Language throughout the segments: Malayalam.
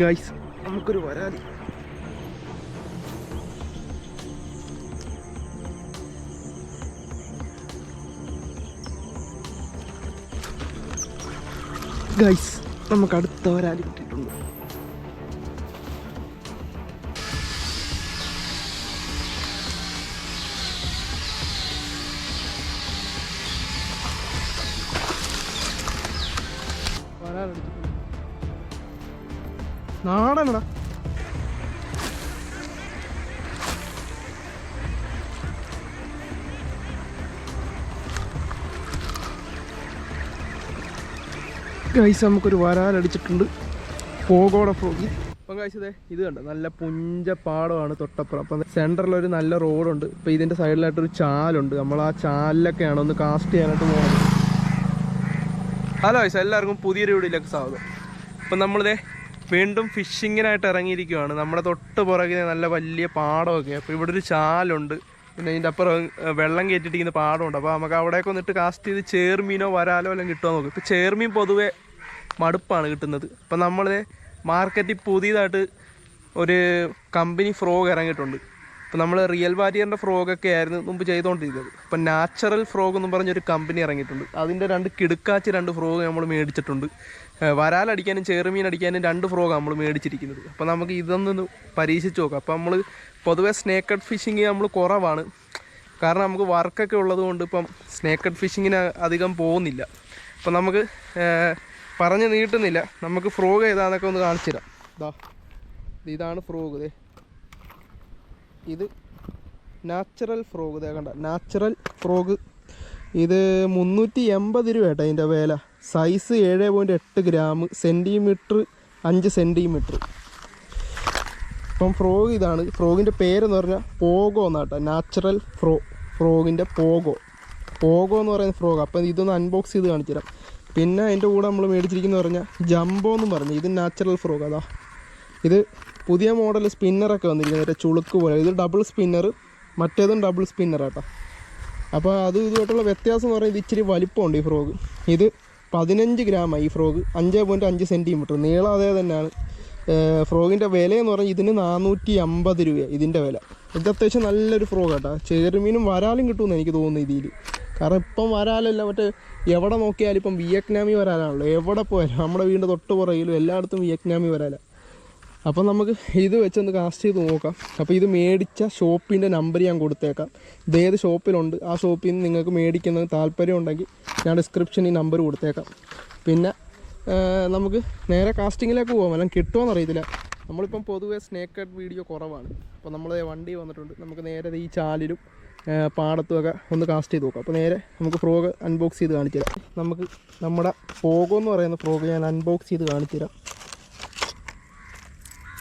ഗൈസ് നമുക്കൊരു വരാതി. ഗൈസ് നമുക്ക് അടുത്ത വരാതി കിട്ടിയിട്ടുണ്ട്. വരാലടിച്ചിട്ടുണ്ട് നാടനടാ ഗൈസ് നമുക്കൊരു വരാലടിച്ചിട്ടുണ്ട് പോകോടെ പോകി അപ്പം ഗൈസ് ഇതേ കണ്ട? നല്ല പുഞ്ച പാടമാണ് തൊട്ടപ്പുറം. അപ്പം സെന്ററിൽ ഒരു നല്ല റോഡുണ്ട് ഇപ്പം ഇതിന്റെ സൈഡിലായിട്ടൊരു ചാലുണ്ട്. നമ്മൾ ആ ചാലിലൊക്കെയാണ് ഒന്ന് കാസ്റ്റ് ചെയ്യാനായിട്ട് പോകുന്നത് ഹലോ ഗൈസ് എല്ലാവർക്കും പുതിയൊരു വീഡിയോയിലേക്ക് സ്വാഗതം. അപ്പം നമ്മളിതേ വീണ്ടും ഫിഷിങ്ങിനായിട്ട് ഇറങ്ങിയിരിക്കുകയാണ് നമ്മുടെ തൊട്ട് പുറകിൽ നല്ല വലിയ പാടമൊക്കെ. അപ്പോൾ ഇവിടെ ഒരു ചാലുണ്ട്. പിന്നെ ഇതിന്റെ അപ്പുറം വെള്ളം കയറ്റിയിട്ടിരിക്കുന്ന പാടമുണ്ട്. അപ്പോൾ നമുക്ക് അവിടെയൊക്കെ വന്നിട്ട് കാസ്റ്റ് ചെയ്ത് ചേർമീനോ വരാലോ എല്ലാം കിട്ടുമോ നോക്കും. ഇപ്പോൾ ചേർമീൻ പൊതുവേ മടുപ്പാണ് കിട്ടുന്നത്. അപ്പം നമ്മൾ മാർക്കറ്റിൽ പുതിയതായിട്ട് ഒരു കമ്പനി ഫ്രോഗ് ഇറങ്ങിയിട്ടുണ്ട്. അപ്പോൾ നമ്മൾ റിയൽ വാരിയറിന്റെ ഫ്രോഗൊക്കെ ആയിരുന്നു മുമ്പ് ചെയ്തുകൊണ്ടിരുന്നത് ഇപ്പം നാച്ചുറൽ ഫ്രോഗ് എന്ന് പറഞ്ഞൊരു കമ്പനി ഇറങ്ങിയിട്ടുണ്ട്. അതിന്റെ രണ്ട് കിടുക്കാച്ച് രണ്ട് ഫ്രോഗ് നമ്മൾ മേടിച്ചിട്ടുണ്ട്. വരാലടിക്കാനും ചെറുമീൻ അടിക്കാനും രണ്ട് ഫ്രോഗ് നമ്മൾ മേടിച്ചിരിക്കുന്നത്. അപ്പോൾ നമുക്ക് ഇതൊന്ന് പരീക്ഷിച്ച് നോക്കാം. അപ്പോൾ നമ്മൾ പൊതുവേ സ്നേക്കഡ് ഫിഷിങ് നമ്മൾ കുറവാണ്. കാരണം നമുക്ക് വർക്കൊക്കെ ഉള്ളത് കൊണ്ട് ഇപ്പം സ്നേക്കഡ് ഫിഷിങ്ങിന് അധികം പോകുന്നില്ല. അപ്പം നമുക്ക് പറഞ്ഞ് നീട്ടുന്നില്ല. നമുക്ക് ഫ്രോഗ് ഏതാന്നൊക്കെ ഒന്ന് കാണിച്ചു തരാം. ഇതാ ഇതാണ് ഫ്രോഗ് ദേ. ഇത് നാച്ചുറൽ ഫ്രോഗ് കണ്ട നാച്ചുറൽ ഫ്രോഗ് ഇത് മുന്നൂറ്റി എൺപത് രൂപ അതിന്റെ വില. സൈസ് ഏഴ് പോയിന്റ് എട്ട് ഗ്രാം സെന്റിമീറ്റർ അഞ്ച് സെന്റിമീറ്റർ ഇപ്പം ഫ്രോഗ് ഇതാണ്. ഫ്രോഗിന്റെ പേരെന്ന് പറഞ്ഞാൽ പോഗോ എന്നാട്ടോ. നാച്ചുറൽ ഫ്രോ ഫ്രോഗിന്റെ പോഗോ. പോഗോ എന്ന് പറയുന്ന ഫ്രോഗ് അപ്പം ഇതൊന്ന് അൺബോക്സ് ചെയ്ത് കാണിച്ചു തരാം പിന്നെ അതിന്റെ കൂടെ നമ്മൾ മേടിച്ചിരിക്കുന്നത് പറഞ്ഞാൽ ജംബോ എന്ന് പറഞ്ഞു. ഇത് നാച്ചുറൽ ഫ്രോഗ് അതാ. ഇത് പുതിയ മോഡൽ സ്പിന്നറൊക്കെ വന്നിരിക്കുന്നത്. മറ്റേ ചുളുക്ക് പോലെ. ഇത് ഡബിൾ സ്പിന്നർ മറ്റേതും ഡബിൾ സ്പിന്നർ ആട്ടോ. അപ്പോൾ അത് ഇതുമായിട്ടുള്ള വ്യത്യാസം എന്ന് പറയുന്നത് ഇച്ചിരി വലിപ്പമുണ്ട് ഈ ഫ്രോഗ് ഇത് പതിനഞ്ച് ഗ്രാമാണ് ഈ ഫ്രോഗ് അഞ്ച് പോയിന്റ് അഞ്ച് സെന്റിമീറ്റർ നീളം അതേ തന്നെയാണ് ഫ്രോഗിന്റെ വിലയെന്ന് പറഞ്ഞാൽ ഇതിന് നാനൂറ്റി അമ്പത് രൂപയാണ് ഇതിന്റെ വില. ഇത് അത്യാവശ്യം നല്ലൊരു ഫ്രോഗ് കേട്ടോ ചെറുമീനും വരാലും കിട്ടുമെന്ന് എനിക്ക് തോന്നുന്നു ഇതിൽ. കാരണം ഇപ്പം വരാലല്ല മറ്റേ എവിടെ നോക്കിയാലും ഇപ്പം വിയറ്റ്നാമി വരാലാണല്ലോ എവിടെ പോയാലും നമ്മുടെ വീടിന്റെ തൊട്ട് പുറകിലും എല്ലായിടത്തും വിയറ്റ്നാമി വരാല അപ്പം നമുക്ക് ഇത് വെച്ചൊന്ന് കാസ്റ്റ് ചെയ്ത് നോക്കാം. അപ്പോൾ ഇത് മേടിച്ച ഷോപ്പിന്റെ നമ്പർ ഞാൻ കൊടുത്തേക്കാം. ഇത് ഏത് ഷോപ്പിലുണ്ട് ആ ഷോപ്പിൽ നിന്ന് നിങ്ങൾക്ക് മേടിക്കുന്നത് താല്പര്യം ഉണ്ടെങ്കിൽ ഞാൻ ഡിസ്ക്രിപ്ഷനിൽ നമ്പർ കൊടുത്തേക്കാം. പിന്നെ നമുക്ക് നേരെ കാസ്റ്റിങ്ങിലേക്ക് പോകാം എല്ലാം കിട്ടുമോ അറിയത്തില്ല. നമ്മളിപ്പം പൊതുവേ സ്നേക്കഡ് വീഡിയോ കുറവാണ്. അപ്പോൾ നമ്മൾ വണ്ടി വന്നിട്ടുണ്ട്. നമുക്ക് നേരെ ഈ ചാലിലും പാടത്തുമൊക്കെ ഒന്ന് കാസ്റ്റ് ചെയ്ത് നോക്കാം. അപ്പോൾ നേരെ നമുക്ക് ഫ്രോഗ് അൺബോക്സ് ചെയ്ത് കാണിച്ചു നമുക്ക് നമ്മുടെ പോകോ എന്ന് പറയുന്ന ഫ്രോഗ് ഞാൻ അൺബോക്സ് ചെയ്ത് കാണിച്ചു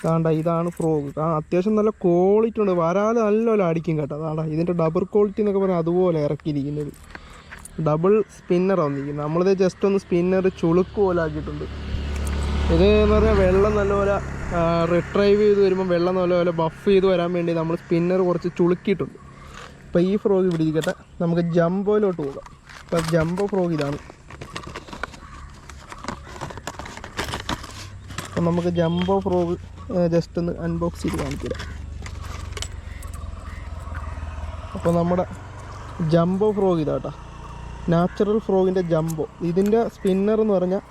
താണ്ട ഇതാണ് ഫ്രോഗ് ആ അത്യാവശ്യം നല്ല ക്വാളിറ്റി ഉണ്ട്. വരാതെ നല്ലപോലെ അടിക്കും കേട്ടോ. അതാണ്ടാ ഇതിന്റെ ഡബിൾ ക്വാളിറ്റി എന്നൊക്കെ പറഞ്ഞാൽ അതുപോലെ ഇറക്കിയിരിക്കുന്നത്. ഡബിൾ സ്പിന്നർ വന്നിരിക്കുന്നത്. നമ്മളിത് ജസ്റ്റ് ഒന്ന് സ്പിന്നർ ചുളുക്ക് പോലെ ആക്കിയിട്ടുണ്ട്. ഇത് എന്ന് പറഞ്ഞാൽ വെള്ളം നല്ലപോലെ റിട്രൈവ് ചെയ്ത് വരുമ്പോൾ വെള്ളം നല്ലപോലെ ബഫ് ചെയ്ത് വരാൻ വേണ്ടി നമ്മൾ സ്പിന്നർ കുറച്ച് ചുളുക്കിയിട്ടുണ്ട്. അപ്പോൾ ഈ ഫ്രോഗ് ഇവിടെ ഇരിക്കട്ടെ. നമുക്ക് ജംബോയിലോട്ട് പോകാം. അപ്പോൾ ജംബോ ഫ്രോഗ് ഇതാണ്. അപ്പം നമുക്ക് ജംബോ ഫ്രോഗ് ജസ്റ്റ് ഒന്ന് അൺബോക്സ് ചെയ്ത് തരാം അപ്പോൾ നമ്മുടെ ജംബോ ഫ്രോഗ് ഇതാട്ടോ. നാച്ചുറൽ ഫ്രോഗിന്റെ ജംബോ ഇതിന്റെ സ്പിന്നർ എന്ന് പറഞ്ഞാൽ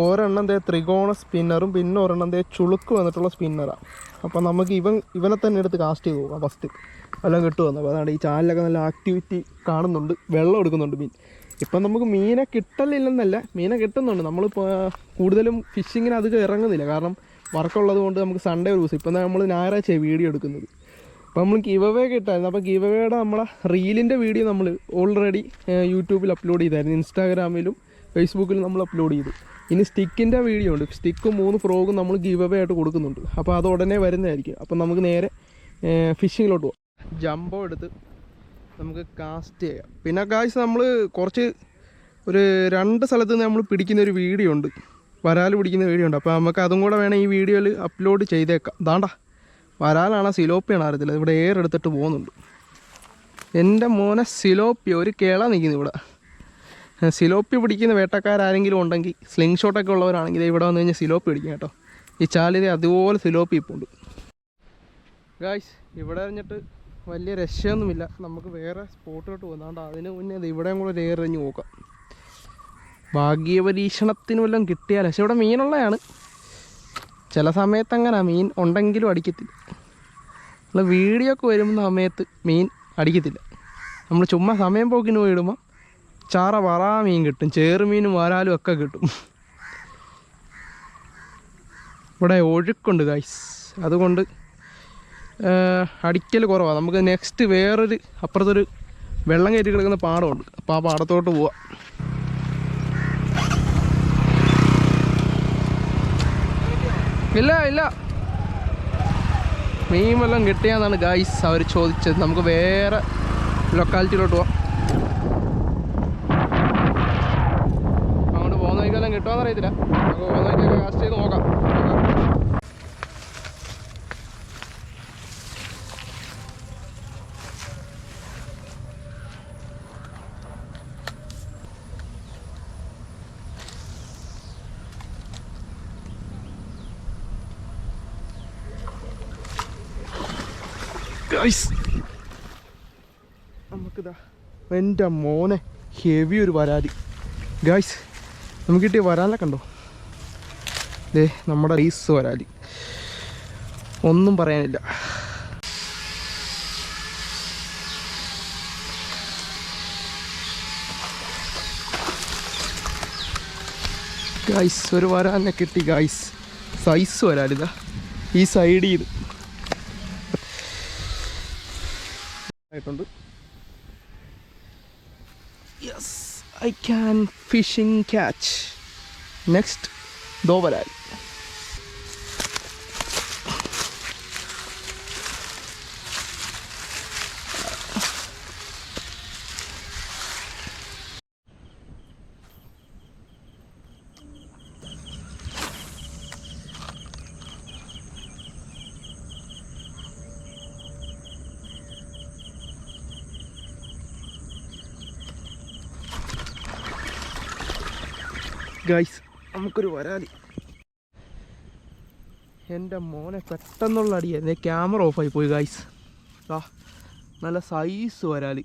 ഒരെണ്ണം ദേ ത്രികോണ സ്പിന്നറും പിന്നെ ഒരെണ്ണം ദേ ചുളുക്ക് വന്നിട്ടുള്ള സ്പിന്നറാണ് അപ്പോൾ നമുക്ക് ഇവൻ ഇവനെ തന്നെ എടുത്ത് കാസ്റ്റ് ചെയ്ത് പോകാം ഫസ്റ്റ് എല്ലാം കിട്ടുമെന്ന് അപ്പോൾ അതാണ് ഈ ചാനലൊക്കെ നല്ല ആക്ടിവിറ്റി കാണുന്നുണ്ട്. വെള്ളം എടുക്കുന്നുണ്ട് മീൻ. ഇപ്പം നമുക്ക് മീനെ കിട്ടലില്ലെന്നല്ല മീനെ കിട്ടുന്നുണ്ട്. നമ്മൾ കൂടുതലും ഫിഷിങ്ങിന് അധികം ഇറങ്ങുന്നില്ല. കാരണം വർക്കുള്ളത് കൊണ്ട് നമുക്ക് സൺഡേ ഒരു ദിവസം. ഇപ്പം നമ്മൾ ഞായറാഴ്ച വീഡിയോ എടുക്കുന്നത്. അപ്പോൾ നമ്മൾ ഗീവവേ കിട്ടായിരുന്നു അപ്പോൾ ഗീവവേയുടെ നമ്മളെ റീലിന്റെ വീഡിയോ നമ്മൾ ഓൾറെഡി യൂട്യൂബിൽ അപ്ലോഡ് ചെയ്തായിരുന്നു. ഇൻസ്റ്റാഗ്രാമിലും ഫേസ്ബുക്കിലും നമ്മൾ അപ്ലോഡ് ചെയ്തു. ഇനി സ്റ്റിക്കിന്റെ വീഡിയോ ഉണ്ട്. സ്റ്റിക്കും മൂന്ന് ഫ്രോഗും നമ്മൾ ഗീവവേ ആയിട്ട് കൊടുക്കുന്നുണ്ട്. അപ്പോൾ അത് ഉടനെ വരുന്നതായിരിക്കും. അപ്പോൾ നമുക്ക് നേരെ ഫിഷിങ്ങിലോട്ട് പോകാം ജംബോ എടുത്ത് നമുക്ക് കാസ്റ്റ് ചെയ്യാം. പിന്നെ കാശ് നമ്മൾ കുറച്ച് ഒരു രണ്ട് സ്ഥലത്ത് നിന്ന് നമ്മൾ പിടിക്കുന്ന ഒരു വീഡിയോ ഉണ്ട്. വരാൽ പിടിക്കുന്ന വീഡിയോ ഉണ്ട്. അപ്പോൾ നമുക്ക് അതും കൂടെ വേണം ഈ വീഡിയോയിൽ അപ്ലോഡ് ചെയ്തേക്കാം. ദാണ്ട വരാലാണ് സിലോപ്പിയാണ് അറിയത്തില്ല ഇവിടെ എയർ എടുത്തിട്ട് പോകുന്നുണ്ട്. എന്റെ മോനെ സിലോപ്പി ഒരു കേള നിൽക്കുന്നു ഇവിടെ. സിലോപ്പി പിടിക്കുന്ന വേട്ടക്കാരാരെങ്കിലും ഉണ്ടെങ്കിൽ സ്ലിംഗ് ഷോട്ടൊക്കെ ഉള്ളവരാണെങ്കിൽ ഇവിടെ വന്നു കഴിഞ്ഞാൽ സിലോപ്പി പിടിക്കും കേട്ടോ. ഈ ചാലിൽ അതുപോലെ സിലോപ്പി ഇപ്പോൾ ഉണ്ട് ഗായ്സ് ഇവിടെ അറിഞ്ഞിട്ട് വലിയ രക്ഷയൊന്നുമില്ല. നമുക്ക് വേറെ സ്പോട്ടിലോട്ട് പോകുന്നതുകൊണ്ട് അതിന് മുന്നേ ഇവിടെയും കൂടെ ഒരു ഏറിഞ്ഞ് നോക്കാം ഭാഗ്യ പരീക്ഷണത്തിന് വല്ലതും കിട്ടിയാൽ പക്ഷെ ഇവിടെ മീനുള്ളതാണ്. ചില സമയത്ത് അങ്ങനെ മീൻ ഉണ്ടെങ്കിലും അടിക്കത്തില്ല. നമ്മൾ വീഡിയോ ഒക്കെ വരുന്ന സമയത്ത് മീൻ അടിക്കത്തില്ല. നമ്മൾ ചുമ്മാ സമയം പോക്കിന് പോയി ഇടുമ്പോൾ ചാറ വറാ മീൻ കിട്ടും ചേറുമീനും വരാലും ഒക്കെ കിട്ടും. ഇവിടെ ഒഴുക്കുണ്ട് ഗൈസ് അതുകൊണ്ട് അടിക്കൽ കുറവാണ് നമുക്ക് നെക്സ്റ്റ് വേറൊരു അപ്പുറത്തൊരു വെള്ളം കയറ്റി കിടക്കുന്ന പാടമുണ്ട്. അപ്പോൾ ആ പാടത്തോട്ട് പോവാം. ഇല്ല ഇല്ല. മീൻ വല്ലതും കിട്ടിയാന്നാണ് ഗൈസ് അവർ ചോദിച്ചത്. നമുക്ക് വേറെ ലൊക്കാലിറ്റിയിലോട്ട് പോവാം. അങ്ങോട്ട് പോകുന്ന വഴിക്കെല്ലാം കിട്ടുമോ അറിയത്തില്ല നമുക്ക് പോകുന്ന വഴിക്കൊക്കെ കാസ്റ്റ് ചെയ്ത് നോക്കാം ഗൈസ് നമുക്കിതാ എന്റെ മോനെ ഹെവി ഒരു വരാതി ഗായ്സ് നമുക്ക് കിട്ടിയ വരാലൊക്കെ കണ്ടോ? ദേ നമ്മുടെ റൈസ് വരാലി ഒന്നും പറയാനില്ല. ഗായ്സ് ഒരു വരാലിനെ കിട്ടി ഗായ്സ് സൈസ് വരാലിതാ ഈ സൈഡിൽ ഇത്. ആയിട്ടുണ്ട്. Yes I can fishing catch next ദോവലാൽ guys നമുക്കൊരു വരാലി. എന്റെ മോനെ പെട്ടെന്നുള്ള അടിയായിരുന്നു ക്യാമറ ഓഫായി പോയി ഗൈസ് ആ നല്ല സൈസ് വരാലി.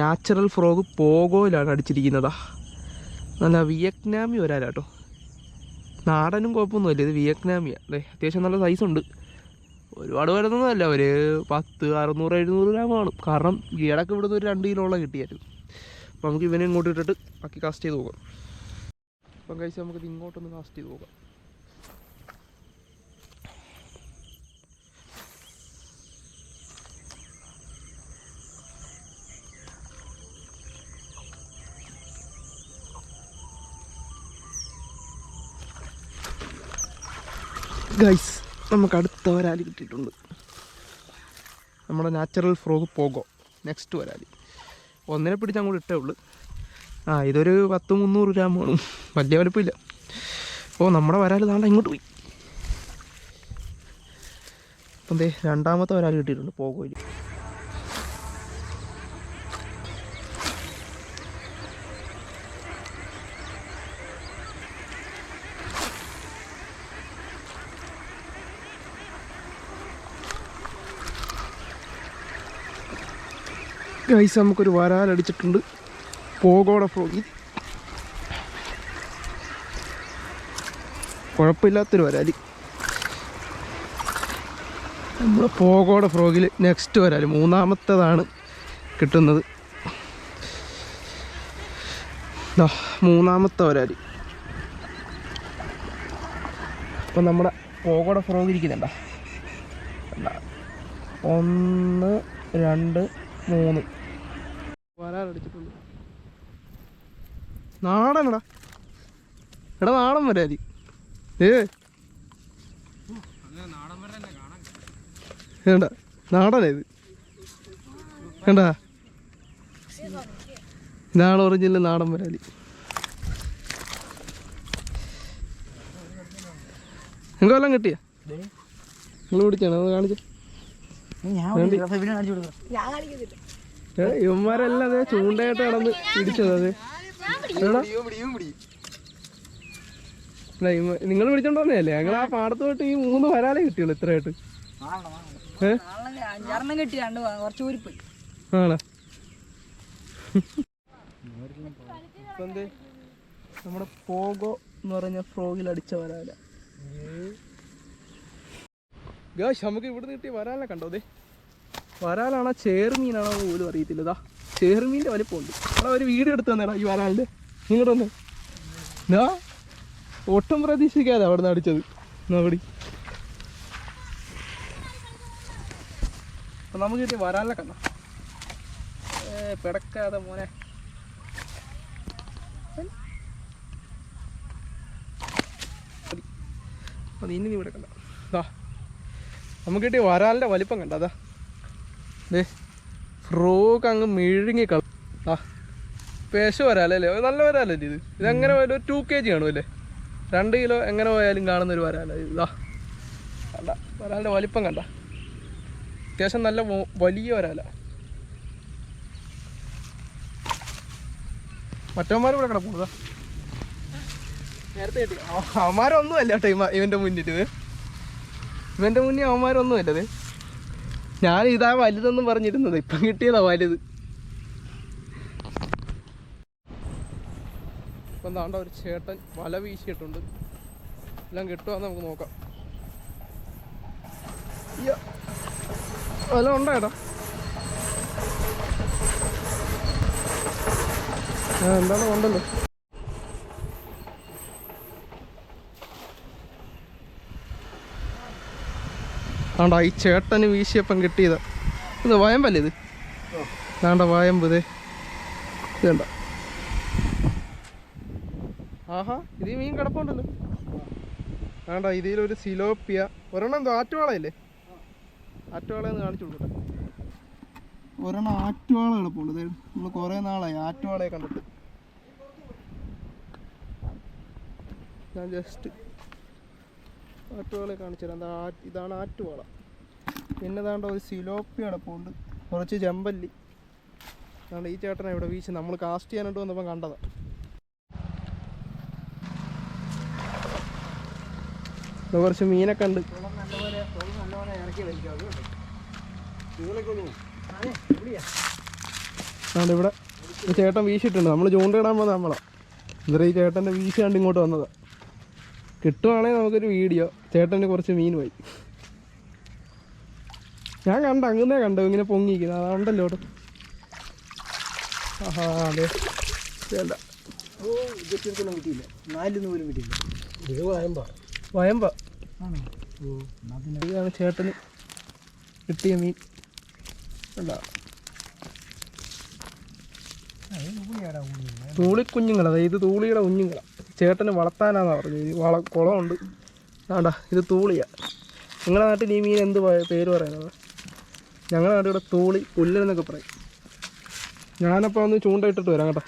നാച്ചുറൽ ഫ്രോഗ് പോഗോയിലാണ് അടിച്ചിരിക്കുന്നതാ. നല്ല വിയറ്റ്നാമി വരാലാട്ടോ നാടനും കുഴപ്പമൊന്നുമില്ല ഇത് വിയറ്റ്നാമിയാണ് അല്ലേ അത്യാവശ്യം നല്ല സൈസ് ഉണ്ട്. ഒരുപാട് വരുന്നതല്ല ഒരു പത്ത് അറുന്നൂറ് എഴുന്നൂറ് ഗ്രാം കാണും കാരണം ഇടയ്ക്ക് ഇവിടുന്ന് ഒരു രണ്ട് ഉള്ള കിട്ടിയായിരുന്നു. അപ്പോൾ നമുക്ക് ഇവനെ ഇങ്ങോട്ട് ഇട്ടിട്ട് ബാക്കി കാസ്റ്റ് ചെയ്ത് പോകാം. അപ്പം കഴിച്ച് നമുക്കിത് ഇങ്ങോട്ടൊന്ന് കാസ്റ്റ് ചെയ്ത് പോകാം ഗൈസ് നമുക്ക് അടുത്ത വരാലി കിട്ടിയിട്ടുണ്ട്. നമ്മുടെ നാച്ചുറൽ ഫ്രോഗ് പോകോ. നെക്സ്റ്റ് വരാലി ഒന്നിനെ പിടിച്ച് അങ്ങോട്ട് ഇട്ടേ ഉള്ളൂ. ആ ഇതൊരു പത്ത് മുന്നൂറ് ഗ്രാം വേണം. വലിയ വലുപ്പമില്ല. ഓ നമ്മുടെ വരാൽ താണ്ട ഇങ്ങോട്ട് പോയി. അപ്പം ദേ രണ്ടാമത്തെ വരാൽ കിട്ടിയിട്ടുണ്ട്. പോകോയിൽ ഗൈസ് നമുക്കൊരു വരാൽ അടിച്ചിട്ടുണ്ട് പോകോടെ ഫ്രോഗി കുഴപ്പമില്ലാത്തൊരു വരാലി. നമ്മുടെ പോകോടെ ഫ്രോഗിൽ നെക്സ്റ്റ് വരാലി. മൂന്നാമത്തേതാണ് കിട്ടുന്നത്. മൂന്നാമത്തെ വരാലി. അപ്പം നമ്മുടെ പോകോടെ ഫ്രോഗ് ഇരിക്കുന്നുണ്ട? ഒന്ന് രണ്ട് മൂന്ന്. വരാലടിച്ചിട്ടുണ്ട് നാടനടാ എടാ നാടൻ വരാലി ഏ? വേണ്ട നാടനാ ഇത്. വേണ്ട. ഇതാണ് ഒറിജിനൽ നാടൻ വരാലി. നിങ്ങൾക്ക് വല്ലതും കിട്ടിയ? നിങ്ങൾ പിടിച്ചാണ്? അത് കാണിച്ചു. ഇവന്മാരെല്ലാം അതെ ചൂണ്ടയായിട്ട് കടന്ന് പിടിച്ചത് അതെ നിങ്ങൾ പിടിച്ചോണ്ടോന്നല്ലേ ഞങ്ങൾ ആ പാടത്ത് പോയിട്ട് ഈ മൂന്ന് വരാലേ കിട്ടിയുള്ളൂ ഇത്രയായിട്ട്. അഞ്ചാറെണ്ണം കിട്ടി രണ്ട് കുറച്ച് ഊരിപ്പോയി ആണോ? ഇപ്പൊ എന്ത് നമ്മുടെ പോകോ എന്ന് പറഞ്ഞ ഫ്രോഗിൽ അടിച്ച വരാല. ഗാഷ് നമുക്ക് ഇവിടുന്ന് കിട്ടിയ വരാലെ കണ്ടോ അതെ വരാലാണോ ചേർമീനാണോ മീനാണോ പോലും അറിയത്തില്ല ഇതാ ചേർമീന്റെ വലിപ്പമുണ്ട് അവിടെ ഒരു വീട് എടുത്ത് തന്നേടാ ഈ വരാളിന്റെ. നിങ്ങളുടെ ഒന്ന് എന്നാ ഒട്ടും പ്രതീക്ഷിക്കാതെ അവിടെ നിന്ന് അടിച്ചത് നോടി അപ്പം നമുക്ക് കിട്ടിയ വരാലിനെ കണ്ടോ? പിടക്കാതെ മോനെ. ഇവിടെ കണ്ട. നമുക്ക് കിട്ടിയ വരാലിന്റെ വലിപ്പം കണ്ട? അതാ ദേ. ഫ്രോക്ക് അങ്ങ് മെഴുങ്ങി കള ആ പേശ വരാലല്ലേ നല്ല വരാലല്ലേ ഇത്? ഇതെങ്ങനെ ഒരു ടു കെ ജി കാണുമല്ലേ രണ്ട് കിലോ എങ്ങനെ പോയാലും കാണുന്ന ഒരു വരാല ഇതാ കണ്ട വരാലിന്റെ വലിപ്പം കണ്ട. അത്യാവശ്യം നല്ല വലിയ വരാല. മറ്റവന്മാരും ഇവിടെ കിടപ്പുള്ളതാ നേരത്തെ കിട്ടി അവ- അവന്മാരൊന്നും അല്ല കേട്ടോ ഇവന്റെ ഇവന്റെ ഇവന്റെ അവന്മാരൊന്നും അല്ലത് ഞാൻ ഇതാ വലുതെന്നും പറഞ്ഞിരുന്നത്. ഇപ്പം കിട്ടിയതാ വലുത്. ഇപ്പം എന്താണ്ട ഒരു ചേട്ടൻ വല വീശിയിട്ടുണ്ട്. എല്ലാം കിട്ടുമെന്ന് നമുക്ക് നോക്കാം. വല ഉണ്ടോ ആ എന്താണ് ഉണ്ടല്ലോ. ആണ്ടാ ഈ ചേട്ടന് വീശിയപ്പം കിട്ടിയത്. ഇത് വയമ്പല്ലേ ഇത്? ആണ്ട വയമ്പ് ഇത്. ആഹാ ഇത് മീൻ കിടപ്പുണ്ടല്ലോ. ആണ്ടാ ഇതിലൊരു സിലോപ്പിയ. ഒരെണ്ണം എന്തോ ആറ്റുവാളയല്ലേ? ആറ്റുവാളയെന്ന് കാണിച്ചു കൊടുക്കട്ടെ. ഒരെണ്ണം ആറ്റുവാള കിടപ്പുണ്ട്. നമ്മൾ കുറേ നാളായി ആറ്റുവാളയെ കണ്ടിട്ട്. ഞാൻ ജസ്റ്റ് ആറ്റുവാളെ കാണിച്ചു തരാം. എന്താ ഇതാണ് ആറ്റുവാള. പിന്നെ ദാണ്ട ഒരു സിലോപ്പി കിടപ്പുണ്ട് കുറച്ച് ചെമ്പല്ലി. അതാണ് ഈ ചേട്ടനെ ഇവിടെ വീശി നമ്മൾ കാസ്റ്റ് ചെയ്യാനായിട്ട് വന്നപ്പോൾ കണ്ടത്. കുറച്ച് മീനൊക്കെ ഉണ്ട്. ഇവിടെ ചേട്ടൻ വീശിട്ടുണ്ട് നമ്മൾ ചൂണ്ടയിടാൻ പോകുന്നത് നമ്മളാ. ഇന്നലെ ഈ ചേട്ടന്റെ വീശി കണ്ട് ഇങ്ങോട്ട് വന്നതാ. കിട്ടുവാണെങ്കിൽ നമുക്കൊരു വീഡിയോ. ചേട്ടന് കുറച്ച് മീൻ പോയി. ഞാൻ കണ്ട അങ്ങനെ കണ്ടു. ഇങ്ങനെ പൊങ്ങിയിരിക്കുന്നത് അതുണ്ടല്ലോ ഇവിടെ ആഹാ അതെ. വേണ്ട. ഓ ഇതൊന്നും കിട്ടിയില്ല. നാലിന്ന് പോലും കിട്ടിയില്ല. ഇത് വയമ്പ. വയമ്പ. ആണോ? ഓ എന്നാ പിന്നെ. ഇതാണ് ചേട്ടന് കിട്ടിയ മീൻ. തൂളിക്കുഞ്ഞുങ്ങളാ. അതായത് ഇത് തൂളിയുടെ കുഞ്ഞുങ്ങളാ. ചേട്ടന് വളർത്താനാന്ന് പറഞ്ഞു. വള കുളമുണ്ട്. ആണ്ടാ ഇത് തൂളിയാ. നിങ്ങളുടെ നാട്ടിൽ ഈ മീൻ എന്ത് പേര് പറയുന്നത്? ഞങ്ങളുടെ നാട്ടിൽ ഇവിടെ തൂളി പുല്ലെന്നൊക്കെ പറയും. ഞാനപ്പോൾ ഒന്ന് ചൂണ്ടയിട്ടിട്ട് വരാം കേട്ടോ.